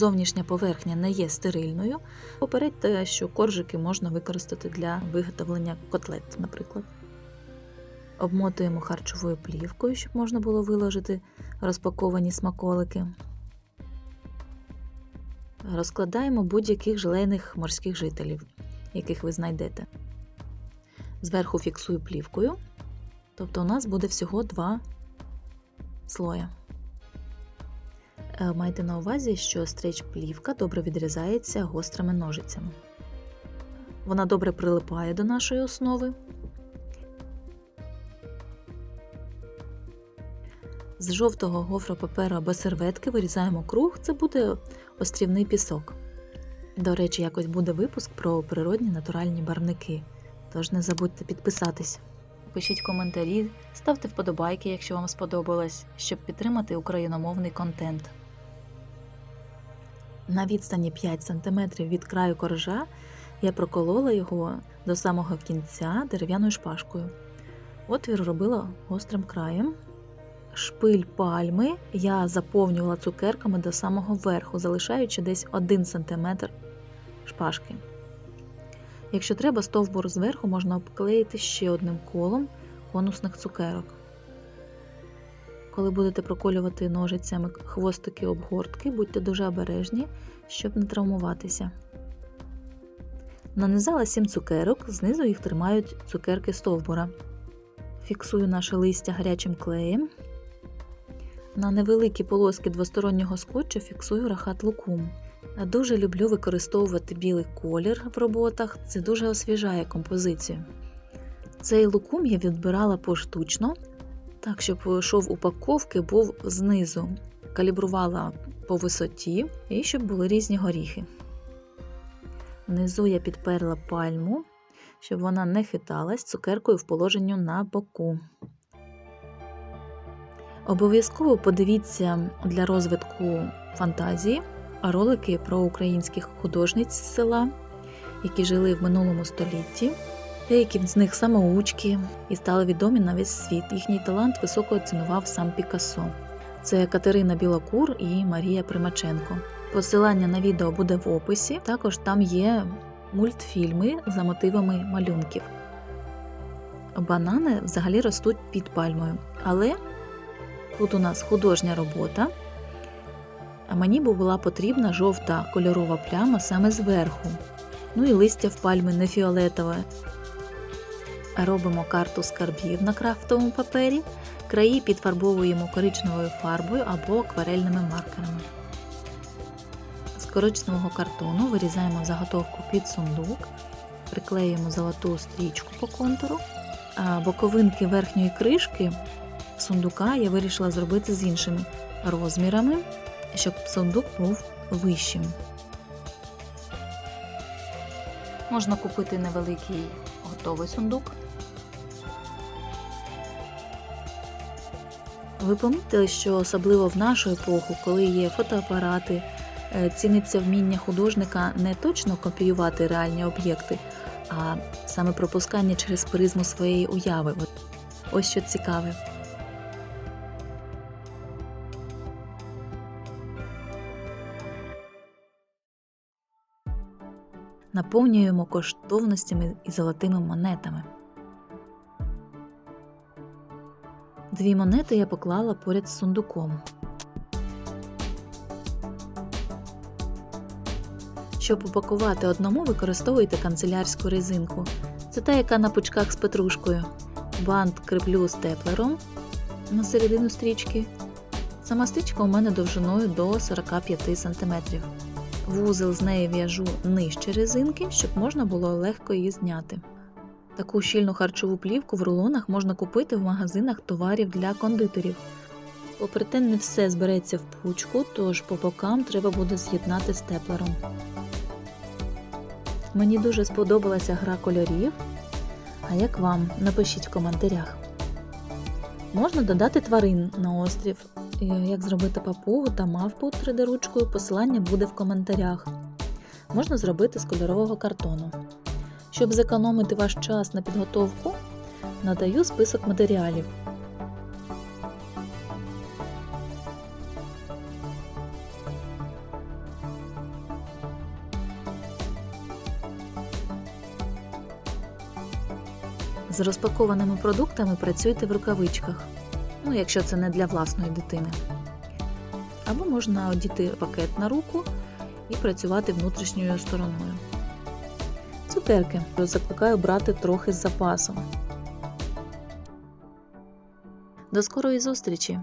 Зовнішня поверхня не є стерильною, попередьте, що коржики можна використати для виготовлення котлет, наприклад. Обмотуємо харчовою плівкою, щоб можна було виложити розпаковані смаколики. Розкладаємо будь-яких желейних морських жителів, яких ви знайдете. Зверху фіксую плівкою, тобто у нас буде всього два слоя. Е, Майте на увазі, що стрейч-плівка добре відрізається гострими ножицями. Вона добре прилипає до нашої основи. З жовтого гофропаперу або серветки вирізаємо круг, це буде острівний пісок. До речі, якось буде випуск про природні натуральні барвники. Тож не забудьте підписатись. Пишіть коментарі, ставте вподобайки, якщо вам сподобалось, щоб підтримати україномовний контент. На відстані 5 см від краю коржа я проколола його до самого кінця дерев'яною шпажкою. Отвір робила гострим краєм. Шпиль пальми я заповнювала цукерками до самого верху, залишаючи десь 1 см шпажки. Якщо треба, стовбур зверху можна обклеїти ще одним колом конусних цукерок. Коли будете проколювати ножицями хвостики обгортки, будьте дуже обережні, щоб не травмуватися. Нанизала 7 цукерок, знизу їх тримають цукерки стовбура. Фіксую наше листя гарячим клеєм. На невеликі полоски двостороннього скотчу фіксую рахат лукум. Дуже люблю використовувати білий колір в роботах, це дуже освіжає композицію. Цей лукум я відбирала поштучно, так, щоб шов упаковки був знизу, калібрувала по висоті і щоб були різні горіхи. Внизу я підперла пальму, щоб вона не хиталась цукеркою в положенню на боку. Обов'язково подивіться для розвитку фантазії ролики про українських художниць з села, які жили в минулому столітті. Деякі з них самоучки і стали відомі на весь світ. Їхній талант високо оцінував сам Пікассо. Це Катерина Білокур і Марія Примаченко. Посилання на відео буде в описі. Також там є мультфільми за мотивами малюнків. Банани взагалі ростуть під пальмою, але тут у нас художня робота. А мені була потрібна жовта кольорова пляма саме зверху. Ну і листя в пальми не фіолетове. Робимо карту скарбів на крафтовому папері, краї підфарбовуємо коричневою фарбою або акварельними маркерами. З коричневого картону вирізаємо заготовку під сундук, приклеюємо золоту стрічку по контуру, а боковинки верхньої кришки сундука я вирішила зробити з іншими розмірами, щоб сундук був вищим. Можна купити невеликий готовий сундук. Ви помітили, що особливо в нашу епоху, коли є фотоапарати, е, ціниться вміння художника не точно копіювати реальні об'єкти, а саме пропускання через призму своєї уяви. Ось що цікаве. Наповнюємо коштовностями і золотими монетами. Дві монети я поклала поряд з сундуком. Щоб упакувати одному, використовуйте канцелярську резинку. Це та, яка на пучках з петрушкою. Бант креплю степлером на середину стрічки. Сама стрічка у мене довжиною до 45 см. Вузел з неї в'яжу нижче резинки, щоб можна було легко її зняти. Таку щільну харчову плівку в рулонах можна купити в магазинах товарів для кондитерів. Попри те, не все збереться в пучку, тож по бокам треба буде з'єднати степлером. Мені дуже сподобалася гра кольорів. А як вам? Напишіть в коментарях. Можна додати тварин на острів. Е, як зробити папугу та мавпу 3D-ручкою, посилання буде в коментарях. Можна зробити з кольорового картону. Щоб зекономити ваш час на підготовку, надаю список матеріалів. З розпакованими продуктами працюйте в рукавичках ну якщо це не для власної дитини. Або можна одіти пакет на руку і працювати внутрішньою стороною. Цукерки закликаю брати трохи з запасом. До скорої зустрічі!